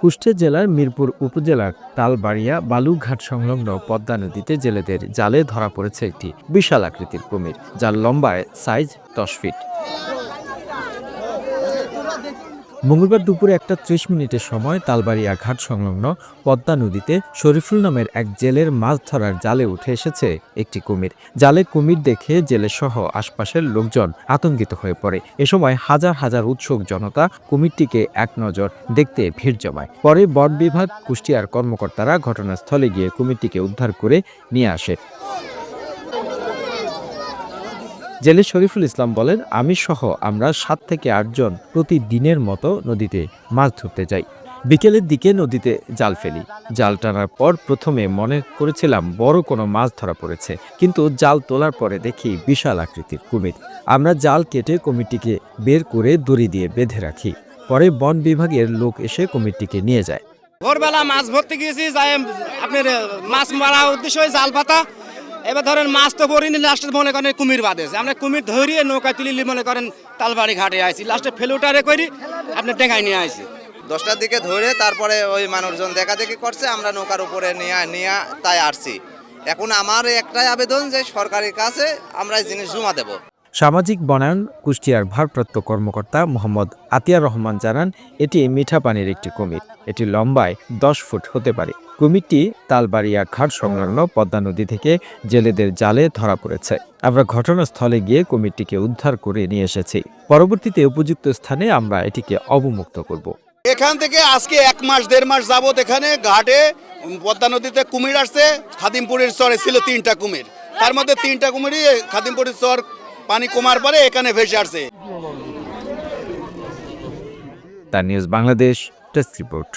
কুষ্টিয়া জেলার মিরপুর উপজেলার তালবাড়িয়া বালুঘাট সংলগ্ন পদ্মা নদীতে জেলেদের জালে ধরা পড়েছে একটি বিশাল আকৃতির কুমির, যার লম্বায় সাইজ দশ ফিট। মঙ্গলবার দুপুরে একটা ত্রিশ মিনিটের সময় তালবাড়িয়া ঘাট সংলগ্ন পদ্মা নদীতে শরীফুল নামের এক জেলের মাছ ধরার জালে উঠে এসেছে একটি কুমির। জালে কুমির দেখে জেলে সহ আশপাশের লোকজন আতঙ্কিত হয়ে পড়ে। এ সময় হাজার হাজার উৎসুক জনতা কুমিরটিকে এক নজর দেখতে ভিড় জমায়। পরে বন বিভাগ, কুষ্টিয়ার কর্মকর্তারা ঘটনাস্থলে গিয়ে কুমিরটিকে উদ্ধার করে নিয়ে আসে। জেলে শরীফুল ইসলাম বলেন আমি সহ আমরা সাত থেকে আটজন প্রতিদিনের মতো নদীতে মাছ ধরতে যাই। বিকেলের দিকে নদীতে জাল ফেলি। জাল টানার পর প্রথমে মনে করেছিলাম বড় কোনো মাছ ধরা পড়েছে। কিন্তু জাল তোলার পরে দেখি বিশাল আকৃতির কুমির। আমরা জাল কেটে কুমিরটিকে বের করে দড়ি দিয়ে বেঁধে রাখি। পরে বন বিভাগের লোক এসে কুমিরটিকে নিয়ে যায়। ভোরবেলা মাছ ধরতে গিয়েছি আপনার মাছ মারা উদ্দেশ্য জাল পাতা। এবার ধরেন মাছ তো পড়িনি লাস্টে মনে করেন কুমির বাঁধেছে আমরা কুমির ধরিয়ে নৌকা তুলিলি মনে করেন তালবাড়ি ঘাটে আইছি। লাস্টে ফেলুটারে করি আপনি টেঙ্গাই নিয়ে আইছি। দশটার দিকে ধরে তারপরে ওই মানুষজন দেখা দেখি করছে, আমরা নৌকার উপরে নিয়ে নিয়ে তাই আসছি। এখন আমার একটাই আবেদন যে সরকারের কাছে আমরা এই জিনিস জমা দেব। সামাজিক বনায়ন কুষ্টিয়ার ভারপ্রাপ্ত কর্মকর্তা মোহাম্মদ আতিয়ার রহমান জানান, এটি মিঠা পানির একটি কুমির। এটি লম্বায় দশ ফুট হতে পারে। কুমিরটি তালবাড়িয়া ঘাট সংলগ্ন পদ্মা নদী থেকে জেলেদের জালে ধরা পড়েছে। আমরা ঘটনাস্থলে গিয়ে কুমিরটিকে উদ্ধার করে নিয়ে এসেছি। পরবর্তীতে উপযুক্ত স্থানে আমরা এটিকে অবমুক্ত করব। এখান থেকে আজকে এক মাস, দেড় মাস যাবত এখানে ঘাটে পদ্মা নদীতে কুমির আসছে। খাদিমপুরের চরে ছিল তিনটা কুমির। তার মধ্যে তিনটা কুমিরই খাদিমপুরের চর পানি কমার পরে এখানে ভেসে আসছে তার নিউজ বাংলাদেশ টেস্ট রিপোর্ট।